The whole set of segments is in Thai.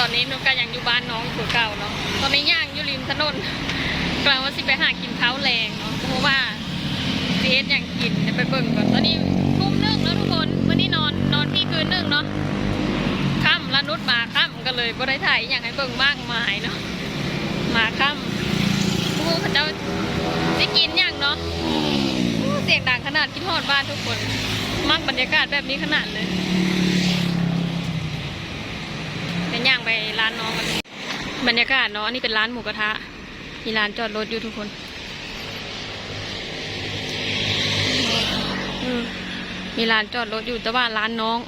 ตอนนี้นูก็ยังอยู่บ้านน้องอยู่เก่าเนาะตอนนี้ย่างอยู่ริมถนนกลางว่าสิไปหากินข้าแรงเนาะเพราะว่าเซียสอย่างกินเดี๋ยวไปเบิ่งก่อนตอนนี้ทุ่มนึ่งแล้วทุกคนวันนี้นอนนอนที่คืนนึ่งเนาะค่ำแล้วนุชมาค่ำก็เลยบ่ได้ถ่ายอย่างให้เบิ่งมากมายเนาะมาค่ำผู้เขาเจ้าได้กินอย่างเนาะเสียงดังขนาดคิดฮอดบ้านทุกคนมักบรรยากาศแบบนี้ขนาดเลย นย่างไปร้านน้องกันบรรยากาศเนาะอันนี่เป็นร้านหมูกระทะ มีร้านจอดรถอยู่ทุกคนมีร้านจอดรถอยู่แต่ว่าร้านน้อง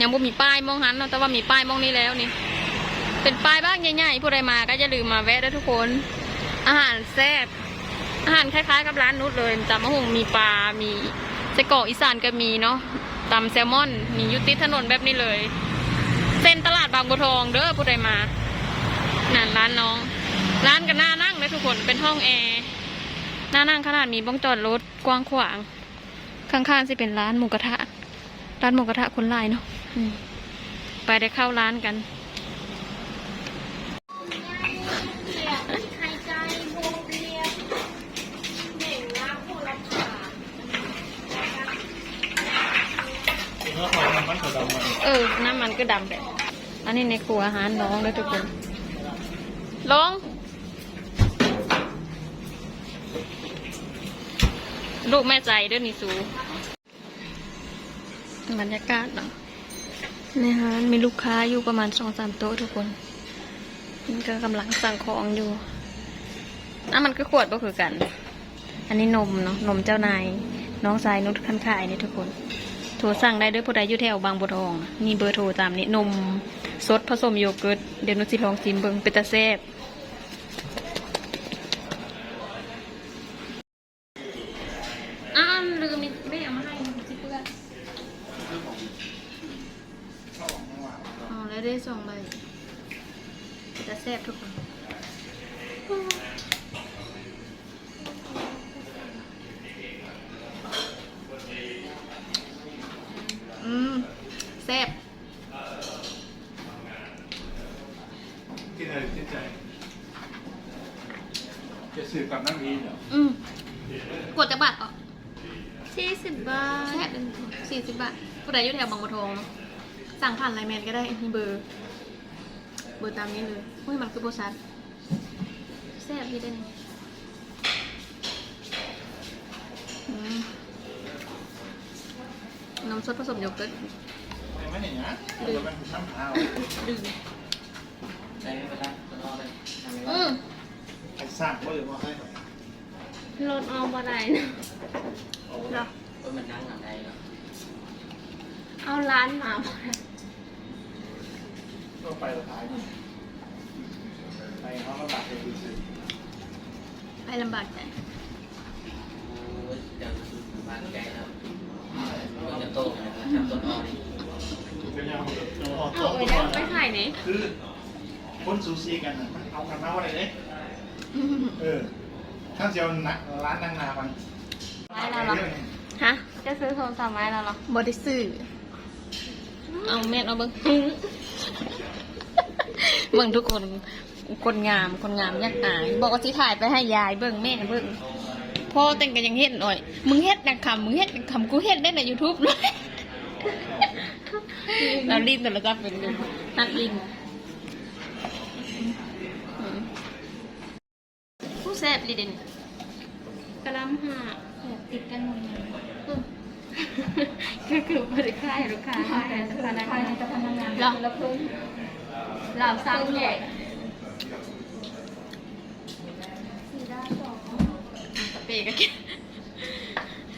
ยังบ่มีป้ายมองหันเนาะแต่ว่ามีป้ายมองนี้แล้วนี่ เป็นป้ายบ้างใหญ่ๆผู้ใดมาก็อย่าลืมมาแวะได้ทุกคน อาหารแซ่บอาหารคล้ายๆกับร้านนุชเลยตำมะฮงมีปลา มีไส้กรอกอีสานก็มีเนาะตำแซลมอน มีอยุติดถนนแบบนี้เลย ดบางบัวทองเด้อผู้ใดมานั่นร้านน้อง ร้านกันหน้านั่งเลยทุกคนเป็นห้องแอร์หน้านั่งขนาดมีบ้องจอดรถกว้างขวาง ข้างๆสิเป็นร้านหมูกระทะ ร้านหมูกระทะคนหลายเนาะอืมไปได้เข้าร้านกันไข่ใจโบเบียเหม่งล้างโคลาขาเนื้อหอยมันมันกระดำมันเออน้ำมันก็ดำแบบ อันนี้ในครัวอาหารน้องเลยทุกคน ลง ลูกแม่ใจเด้วยนี่สูบรรยากาศเนาะในร้านมีลูกค้าอยู่ประมาณสองสามโต๊ะทุกคนมันก็กำลังสั่งของอยู่อะมันก็ขวดก็คือกัน อันนี้นมเนาะ นมเจ้านาย น้องชายนุชคันขายนี่ทุกคน โทรสั่งได้ด้วยผู้ใดอยู่แถวบางบัวทอง มีเบอร์โทรตามนี้ นม สดผสมโยเกิร์ตเดี๋ยวนุชสิลองชิมเบิงเป็นตาแซ่บอ้าวลืมไม่เอามาให้จิเพื่อนอ๋อแล้วได้ส่งไปเป็นตาแซ่บทุกคนอืมแซ่บ กินอะไรกินใจจะสืบ กับนั่งดีเหรออืมกดจะบาทเหรอสี่สิบบาทแซ่บสี่สิบบาทผู้ใดอยู่แถวบางบัวทองเนอะสั่งผ่านไลน์แมนก็ได้มีเบอร์ เบอร์ตามนี้เลยอุ้ยมันคือโบชัดแซ่บพี่ได้นี่อืมน้ำซดผสมโยเกิร์ตไม่เห็นนะเดี๋ยวมันน้ำเท้าดื่มใช้เวลาตลอดเลยอืมไอ้ สร้างก็หรือว่าให้รถออมอะไรนะโอ้โหก็มันนั่งหลังใดเนาะเอาร้านมาบ่ได้ก็ไปสุดท้ายไปเขาก็ตัดไปดูสิไปลำบากใจโอ้ยเดี๋ยวบ้านไกลแล้วมันจะโตนะครับต้นอ้อนี่เป็นยังไงเอาไปแล้วไปถ่ายไหนคือคนซูซีกันน่ะมันเอากันมาว่าอะไรเนี่ย เออท่านเจียวนักร้านนางนาบังไม้เราเหรอฮะจะซื้อโทรศัพท์ไม้แล้วเหรอบอดี้สื่อเอาเม็ดเอาเบิ้งเบิ่งทุกคนคนงามคนงามยักอายบอกว่าสิถ่ายไปให้ยายเบิ่งแม่เบิ่งพ่อแต่งกันยังเฮ็ดหน่อย มึงเฮ็ดดังคำมึงเฮ็ดดังคำกูเฮ็ดได้ในยูทูบเลยเราลิ้นแต่ละจับเป็นนัดลิ้นอืมผู้ แซ่บดีเด่นกระลำห้าแบบติดกันหมดเลยก็คือบริการลูกค้าแต่พนักงานจะพนักงานเหรอแล้วเพิ่มเราสร้างใหญ่สี่ด้านสองสเปรย์ก็กิน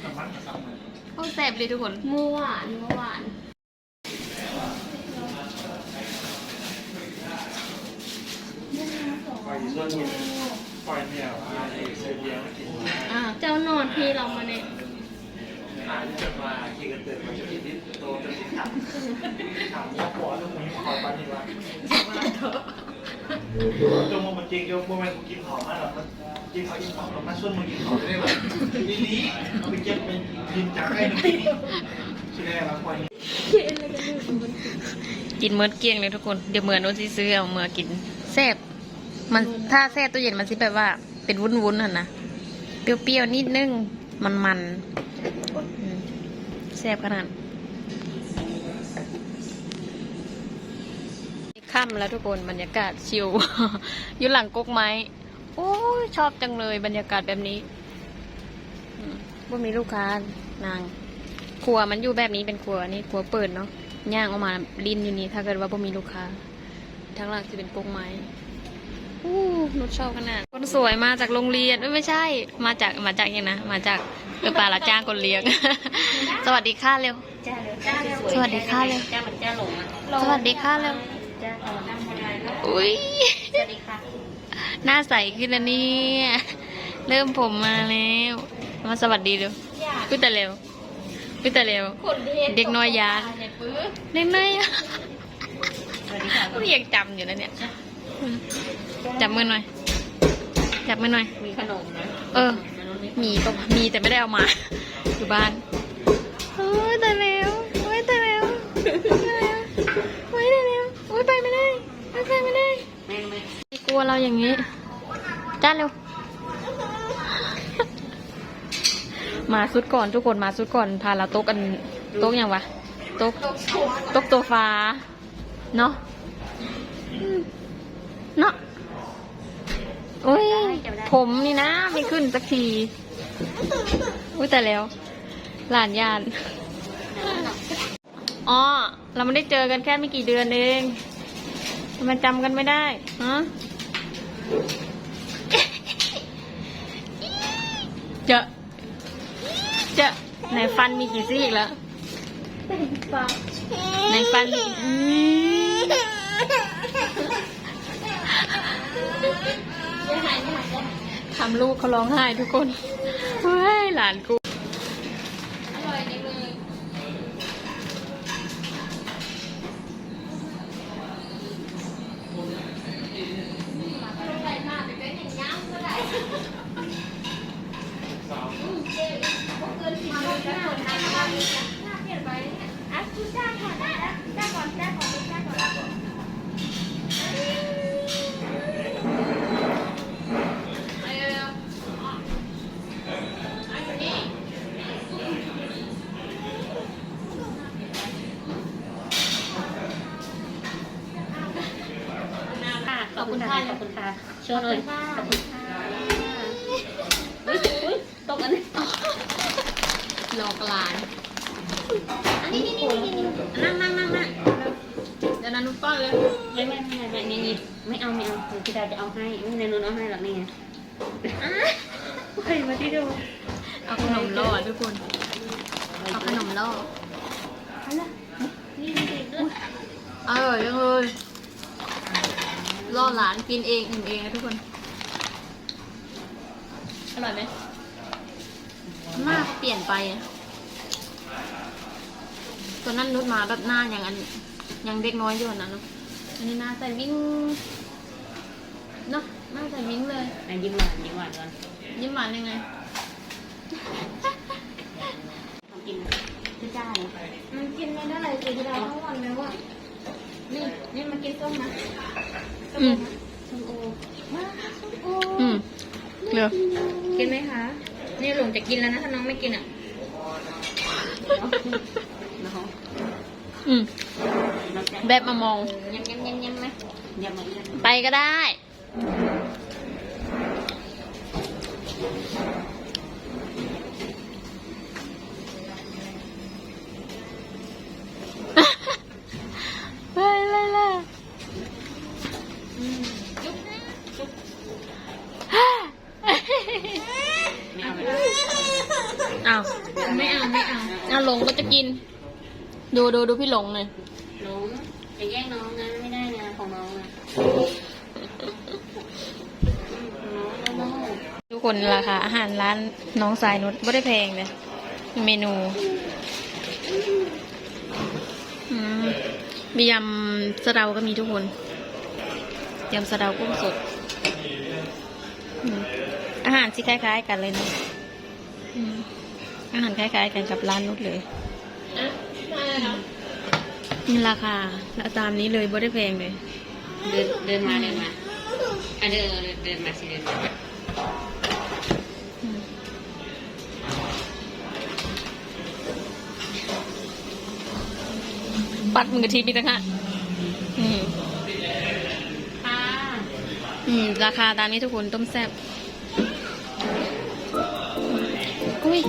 น้ำมันกับซ้ำเลยโอ้แซ่บเลยทุกคนเมื่อวานเมื่อวาน ปล่อยส่วนบุญปล่ อ่าเจ้านอนที่เรามาเนี่ยจนมาขี่กันเตือนมาจะกินนิดโตจนถามถามว่าปอลูกมึงขอปานี่วะจมันจริงจงมันกินของมาหรอกินเขากินของเรามาส่วนมึงกินของได้แบบลีลีเอาไปเก็บเป็นยินจากไอ้หนุ่มนี่ชื่ออะไรวะปอยเขียนอะไรกันอยู่มันกินเมื่อเกี้ยงเลยทุกคน เดี๋ยวเมื่อโน้นซื้อเอาเมื่อกินแซ่บ มันถ้าแซ่บตู้เย็นมันสิแบบว่า เป็นวุ้นๆน่ะนะเปรี้ยวๆนิดนึง มันๆอืมแซ่บขนาดค่ำแล้วทุกคนบรรยากาศชิลอยู่หลังก๊กไม้ โอ้ยชอบจังเลยบรรยากาศแบบนี้อืมว่ามีลูกค้านางครัวมันอยู่แบบนี้เป็นครัวนี่ครัวเปิดเนาะย่างออกมาลินอยู่นี่ถ้าเกิดว่าบ่มีลูกค้า ทั้งหลังจะเป็นโปงไม้ อู้นุชชอบขนาด คนสวยมาจากโรงเรียนเอ้ยไม่ใช่ มาจากมาจากยังนะ มาจากเออปลาละจ้างคนเลี้ยง สวัสดีค่ะเร็ว จ้าเร็วจ้าเร็วสวัสดีค่ะเร็ว จ้าเหมือนจ้าหลงอะสวัสดีค่ะเร็ว จ้าเอาน้ำมาได้แล้วอุ้ยสวัสดีค่ะ หน้าใสขึ้นแล้วเนี่ย เริ่มผมมาแล้ว มาสวัสดีเร็วพูดแต่เร็วพูดแต่เร็วคนที่เด็กน้อยยานเนี่ยปื้อเล่นไหมอะสวัสดีค่ะก็ยังจำอยู่นะเนี่ย จับมือหน่อย จับมือหน่อย มีขนมนะเออ มีก็มีแต่ไม่ได้เอามา อยู่บ้านโอ้ยแต่แล้วโอ้ยแต่แล้วโอ้ยแต่แล้วโอ้ยไปไม่ได้โอ้ยไปไม่ได้แม่งไหมกลัวเราอย่างนี้จ้าเร็ว มาสุดก่อนทุกคนมาสุดก่อนพาเราโต๊ะกันโต๊ะยังวะโต๊ะโต๊ะตัวฟ้าเนาะอืมเนาะโอ้ยผมนี่นะไม่ขึ้นสักที อุ้ยแต่แล้ว หลานยาน อ๋อ เราไม่ได้เจอกันแค่ไม่กี่เดือนเองทำไมันจำกันไม่ได้ฮะเจอะเจอะในฟันมีกี่ซี่อีกแล้วในฟันมีอืม ทำลูกเขาร้องไห้ทุกคน เฮ้ย หลานกูอร่อยจังเลย ค่ะขอบคุณค่ะขอบคุณค่ะโชว์หน่อยอุ้ยอุ้ยตกอันนี้หลอกหลานอันนี้นี่นี่นี่นั่งนั่งนั่งนั่งเดี๋ยวนันนุ่นป้อนเลยไม่ไม่ไม่ไม่นี่นี่ไม่เอาไม่เอาเดี๋ยวพี่ดาจะเอาให้ไม่ในนู้นเอาให้หรอกนี่ไงใครมาที่ดูเอาขนมล่อทุกคนเอาขนมล่อนี่นี่ด้วยอร่อยจังเลย ล่อหลานกินเองอิ่มเองนะทุกคน อร่อยไหมหน้าเขาเปลี่ยนไปอะตอนนั้นนุชมาแบบหน้าอย่างอันยังเด็กน้อยอยู่นะเนาะอันนี้หน้าใส่วิ่งเนาะหน้าใส่วิ่งเลย อะยิ้มหวานยิ้มหวานก่อนยิ้มหวานยังไง ทำกินพี่จ้าเลยมันกินไม่ได้เลยพี่ดาทั้งวันเลยว่ะ นี่นี่มากินส้มนะอืม ส้มโอมาส้มโออืมเหลือกินไหมคะ นี่หลงจะกินแล้วนะถ้าน้องไม่กินอะน้องอืมน้องจะแบบมามอง ยำยำยำยำไหม ยำมาอีกแล้วไปก็ได้ ไปเลยล่ะ ไม่เอาไม่เอา อ้าว ไม่เอาไม่เอา เอาหลงก็จะกิน ดูดูดูพี่หลงเลยน้องจะแย่งน้องนะไม่ได้นะของน้องนะน้องน้องทุกคนราคาอาหารร้านน้องสายนุชไม่ได้แพงเลยเมนูอืมมียำสะเดาก็มีทุกคน ยำสะเดากุ้งสดอืมอาหารที่คล้ายๆ กันเลยนะอืมอาหารคล้ายๆ กันกับร้านนุชเลย นี่ราคาแล้วตามนี้เลยบ่ได้แพงเลย เดินเดินมาเดินมาอะเดินเดินเดินมาสิเดินมาปัดมือทีมีตั้งหากอืมค่ะอืม ราคาตามนี้ทุกคนต้มแซ่บอุ้ย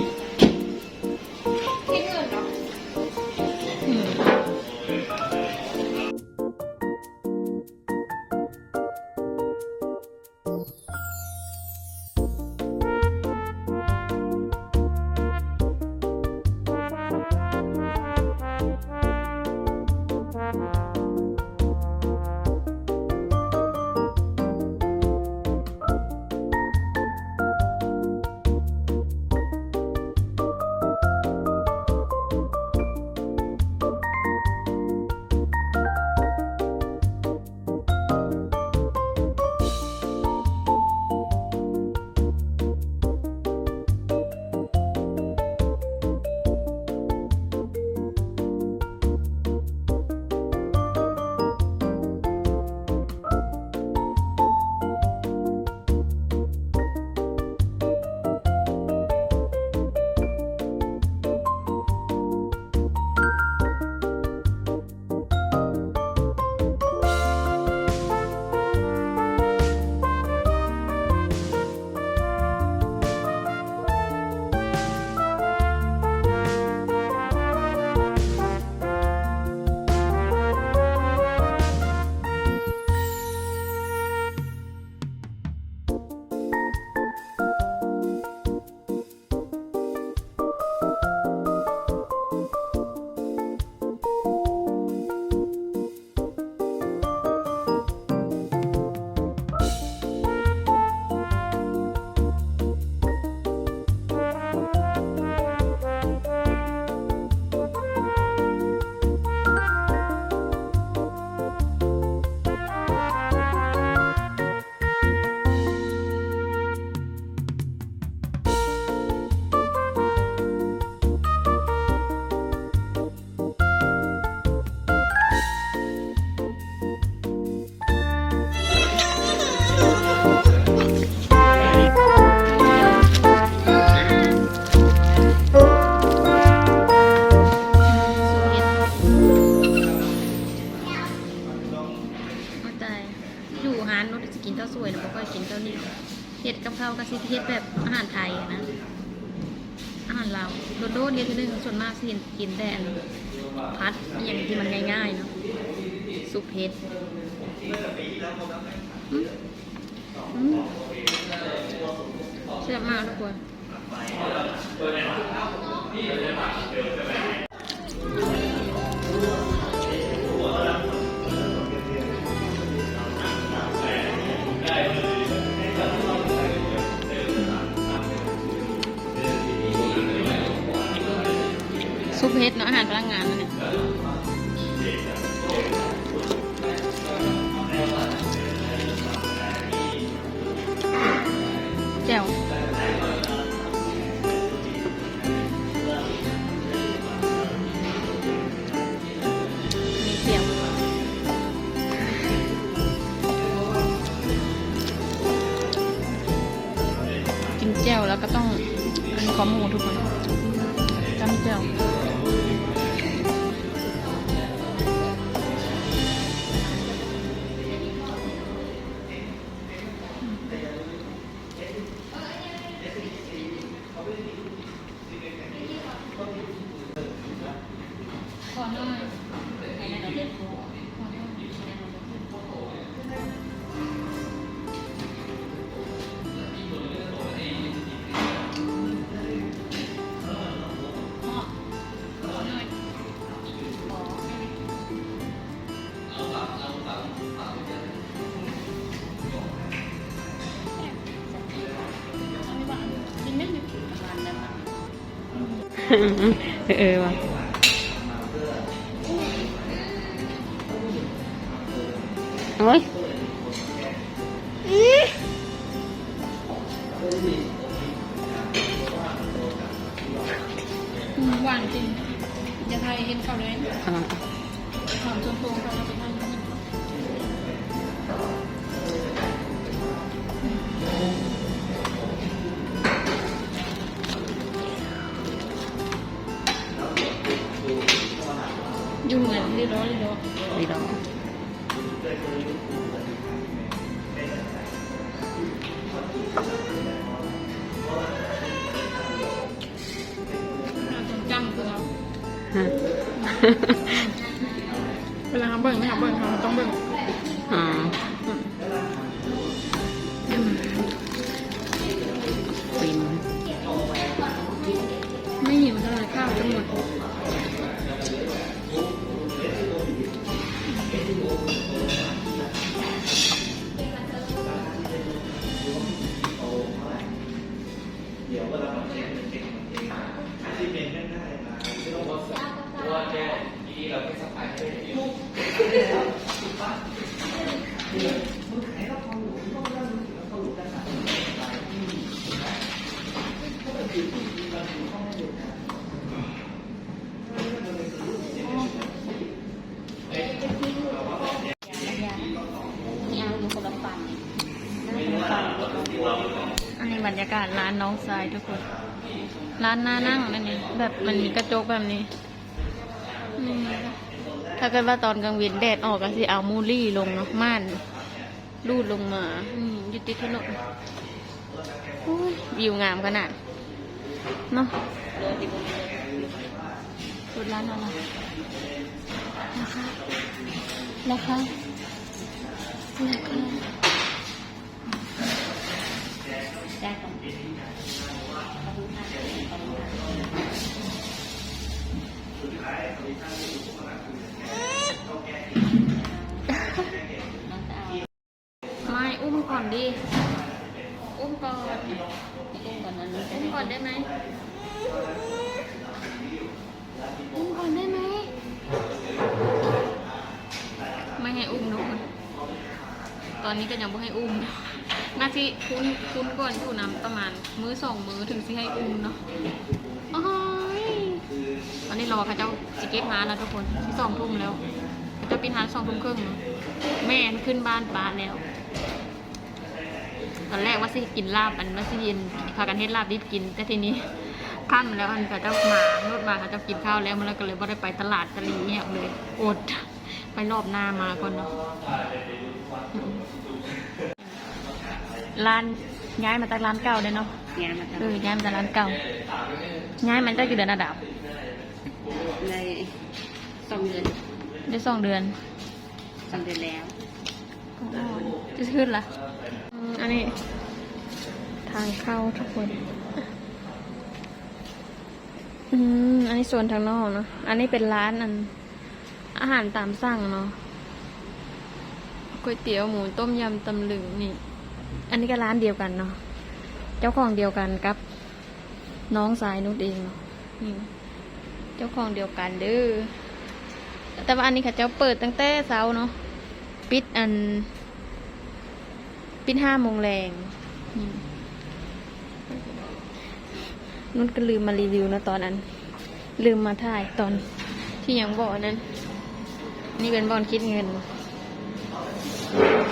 ซุปเฮ็ดอืมอืมแซ่บมากทุกคนซุปเฮ็ดเนาะอาหารพลังงานนั่น แจ่วแล้วก็ต้องอันนี้ขอมูทุกคนจำแจ่ว เออว่ะโอ้ยหวานจริง จะไทยเห็นเขาเลยอ่าหอมชมพูค่ะเราไปทาน เวลาเขาเบิ่งไม่เขาเบิ่งเขาต้องเบิ่งอ๋อากาศร้านน้องทรายทุกคน ร้านน่านั่งนั่นนี่แบบมันมีกระจกแบบนี้นี่ถ้าเกิดว่าตอนกลางวันแดดออกก็สิเอามูลี่ลงเนาะม่านรูดลงมาอืมยุติดถนนโอ้ยวิวงามขนาดเนาะรถร้านอะไรราคาราคาราคา ได้ก่อนน้องจะเอาไม่อุ้มก่อนดิ อุ้มก่อน อุ้มก่อนนั้นอุ้มก่อนได้ไหมอุ้มก่อนได้ไหม ไม่ให้อุ้มนุกตอนนี้ก็ยังไม่ให้อุ้ม น่าที่คุ้นคุ้นก่อนอยู่น้ำประมาณ มือสองมือถึงสิให้อุ้มเนาะโอ้ยตอนนี้รอเขาเจ้าจิเก็ตฮาแล้วทุกคนที่สองทุ่มแล้วเจ้าปิดฮาร์สองทุ่มครึ่งแม่ขึ้นบ้านป้าแล้ว ตอนแรกว่าสิกินลาบอันว่าสิยินพากันเฮ็ดลาบดิบกิน แต่ทีนี้ค่ำแล้วอันเขาเจ้ามารถมาเขาเจ้ากินข้าวแล้วมันก็เลยไม่ได้ไปตลาดตะลีเงียเลยอดไปรอบหน้ามาก่อนเนาะ ร้านย้ายมาจากร้านเก่าเลยเนาะงานมาเออทำย้ายมาจากร้านเก่าย้ายมันจะอยู่เดือนระดับในสองเดือนได้สองเดือนสองเดือนแล้วอ๋อจะขึ้นละอืมอันนี้ ทางเข้าทุกคน อืมอันนี้ส่วนทางนอกเนาะอันนี้เป็นร้านอัน อาหารตามสั่งเนาะก๋วยเตี๋ยวหมูต้มยำตำลึงนี่ อันนี้ก็ร้านเดียวกันเนาะเจ้าของเดียวกันกับ น้องสายนุชเองเนาะนี่เจ้าของเดียวกันเด้อแต่ว่าอันนี้ค่ะเจ้าเปิดตั้งแต่เช้าเนาะปิดอัน ปิดห้าโมงแรงนุ่นก็ลืมมารีวิวนะตอนนั้น ลืมมาถ่ายตอนที่ยังบอกนั้น นี่เป็นบอลคิดเงินเงิน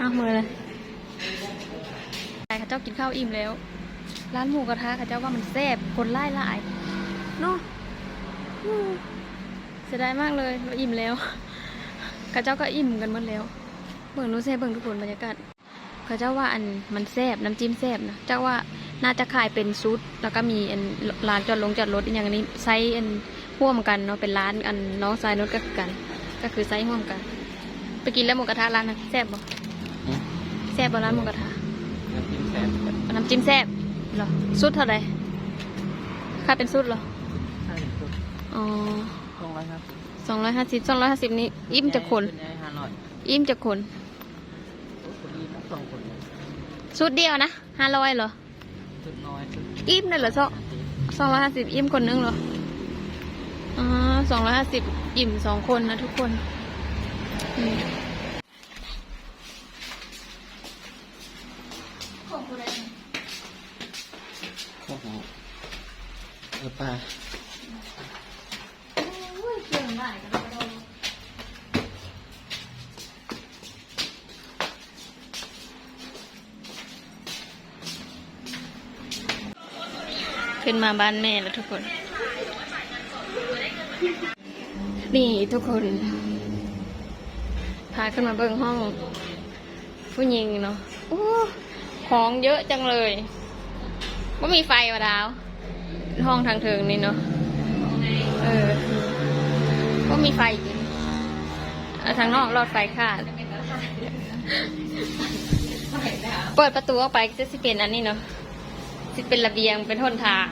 อ้าวมือเลยแต่ข้าเจ้ากินข้าวอิ่มแล้ว ร้านหมูกระทะข้าเจ้าว่ามันแซ่บคนไล่หลายเนาะอืมเสียดายมากเลยเราอิ่มแล้วข้าเจ้าก็อิ่มกันหมดแล้วเบิ่งนู้นแซ่บเบิ่งทุกคนบรรยากาศข้าเจ้าว่าอันมันแซ่บน้ำจิ้มแซ่บนะเจ้าว่าน่าจะขายเป็นซุดแล้วก็มีอันร้านจอดลงจอดรถอย่างนี้ไซส์อันร่วมกันเนาะเป็นร้านอันน้องสายนุชก็คือกัน ก็คือไซส์ร่วมกัน ไปกินแล้วหมูกระทะร้านนั้นแซ่บบ่ ซ่บบ่ร้านหมูกระทะน้ำจิ้มแซ่บแบบน้ำจิ้มแซ่บเหรอสุดเท่าไหร่ค่าเป็นสุดเหรอใช่สุดอ๋อสองร้อยครับสองร้อยห้าสิบสองร้อยห้าสิบนี้อิ่มจะคนห้าร้อยอิ่มจะคนคนนี้สองคนสุดเดียวนะห้าร้อยเหรอสุดน้อยสุดอิ่มเลยเหรอซอสองร้อยห้าสิบอิ่มคนนึงเหรออ๋อสองร้อยห้าสิบอิ่มสองคนนะทุกคนอืมของผู้ใด โอ้โหเออปลา โอ้ยเก่งมากกันแล้วก็ขึ้น มาบ้านแม่แล้วทุกคน นี่ทุกคน พาขึ้นมาเบิ่งห้อง ผู้หญิงเนาะอ้ของเยอะจังเลยว่ามีไฟวะดาว ห้องทางเทิงนี่เนาะเออก็มีไฟาทางนอกรอดไฟขาดเปิดประตูออกไปจะสิเป็นอันนี้เนาะสิเป็นระเบียงเป็นหนทาง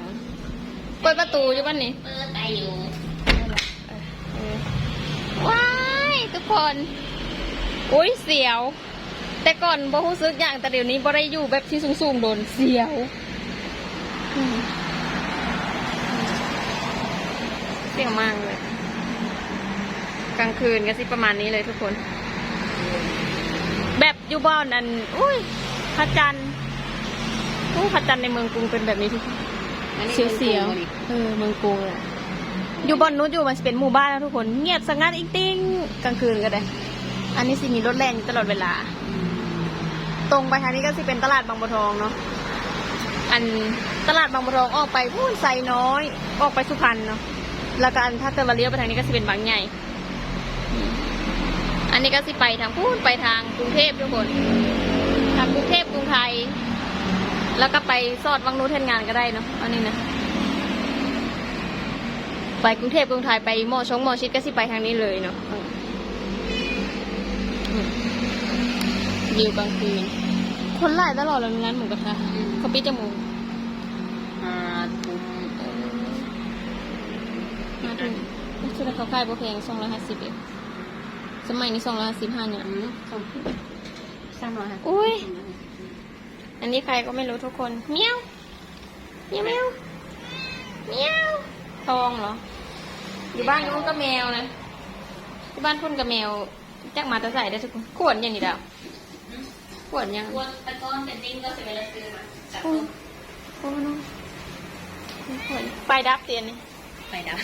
เปิดประตูอยู่บ้านนี้ เปิดไปอยู่ว้ายทุกคนอุ้ยเสียว แต่ก่อนบ่รู้สึกอย่างแต่เดี๋ยวนี้บ่ได้อยู่แบบที่สูงๆโดนเสียวเสียวมากเลย กลางคืนก็สิประมาณนี้เลยทุกคน แบบอยู่บ้านอัน อุ้ยพระจันทร์อู้พระจันทร์ในเมืองกรุงเป็นแบบนี้ทุกคน เสียวเสียวๆเออเมืองกรุงอะอยู่บอนนู้นอยู่มันจะเป็นหมู่บ้านนะทุกคนเงียบสงัดอีกติ้งกลางคืนก็ได้ อันนี้สิมีรถแล่นอยู่ตลอดเวลา ตรงไปทางนี้ก็สิเป็นตลาดบางบัวทองเนาะอันตลาดบางบัวทองออกไปพูนไซน้อย ออกไปสุพรรณเนาะแล้วก็อันถ้าเกิดเราเลี้ยวไปทางนี้ก็สิเป็นบางใหญ่อืมอันนี้ก็สิไปทางพูนไปทางกรุงเทพทุกคนทางกรุงเทพกรุงไทย แล้วก็ไปซอดวังนู้นเทนงานก็ได้เนาะอันนี้นะไปกรุงเทพกรุงไทยไปมอชงมอชิดก็สิไปทางนี้เลยเนาะอืมอืมวิวกลางคืน คนไล่ตลอดเลยงั้นหมูกระทะเขาปิดจมูกห้าทุ่มเออมาถึงชุดเขาขายโบแพงสองร้อยห้าสิบเองสมัยนี้สองร้อยห้าสิบห้าเนี่ยอืมสองสามร้อยห้าสิบอุ้ย อันนี้ใครก็ไม่รู้ทุกคนเมียวเมียวเมียวเมียวทองเหรอ อยู่บ้านนู้นก็แมวนะที่บ้านพุ่นกับแมวจักมาจะใส่ได้ทุกคนขวดยังนี่ดาวขวดยังวนตะกอนเป็นดิ้งก็เสียเวลาซื้อมาจากโอ้โอ้น้องขวดไปดับเตียนนี่ไปดับ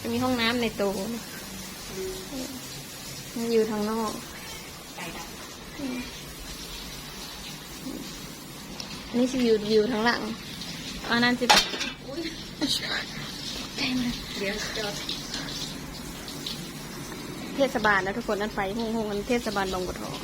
จะมีห้องน้ำในตู้นะมัน อยู่ทางนอกไปดับอันนี้สิวิววิวทางหลังอันนั้นสิตกใจหมดเลยเดี๋ยวจอดเทศบาลนะทุกคนนั่นไฟห้องหงกันเทศบาลบางบัวทอง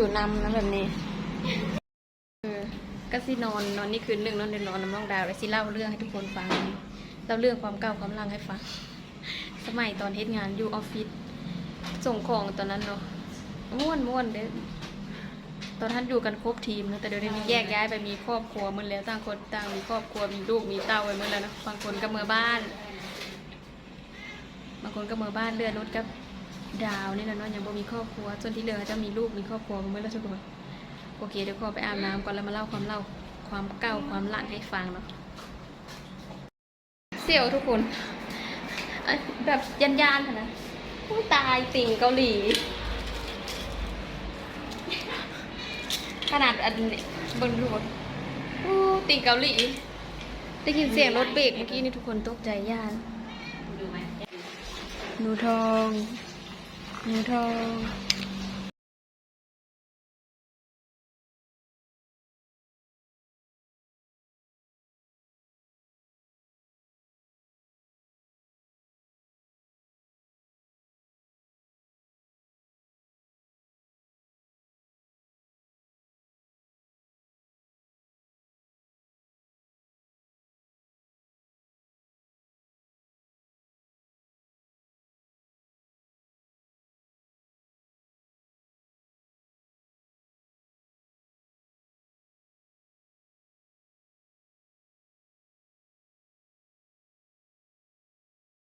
อยู่นำนะแบบนี้เออก็สินอนนอนนี่คืนหนึ่งนอนเดินนอนน้ำน้องดาวแล้วสิเล่าเรื่องให้ทุกคนฟังเล่าเรื่องความเก่าความลังให้ฟัง สมัยตอนเฮ็ดงานอยู่ออฟฟิศส่งของตอนนั้นเนาะม่วนม่วนเด้อตอนท่านอยู่กันครบทีมนะแต่เดี๋ยวนี้แยกย้ายไปมีครอบครัวหมดแล้วต่างคนต่างมีครอบครัวมีลูกมีเต้าไปหมดแล้วนะบางคนก็เมื่อบ้าน บางคนก็เมื่อบ้านเลื่อนรถกับ ดาวนี่แหละเนาะยังบ่มีครอบครัวส่วนที่เหลือจะมีลูกมีครอบครัวกันหมดแล้วทุกคนโอเคเดี๋ยวขอไปอาบน้ำก่อนแล้วมาเล่าความเล่าความเก่าความหลังให้ฟังเนาะเสี่ยวทุกคนเอ้ยแบบยันยานๆค่ะนะอุ้ยตายติ่งเกาหลี ขนาดอันนี้เบนทุกคนอู้ติ่งเกาหลี ได้ยินเสียงรถเบรกเมื่อกี้นี่ทุกคนตกใจย่านดูไหมหนูทอง thôi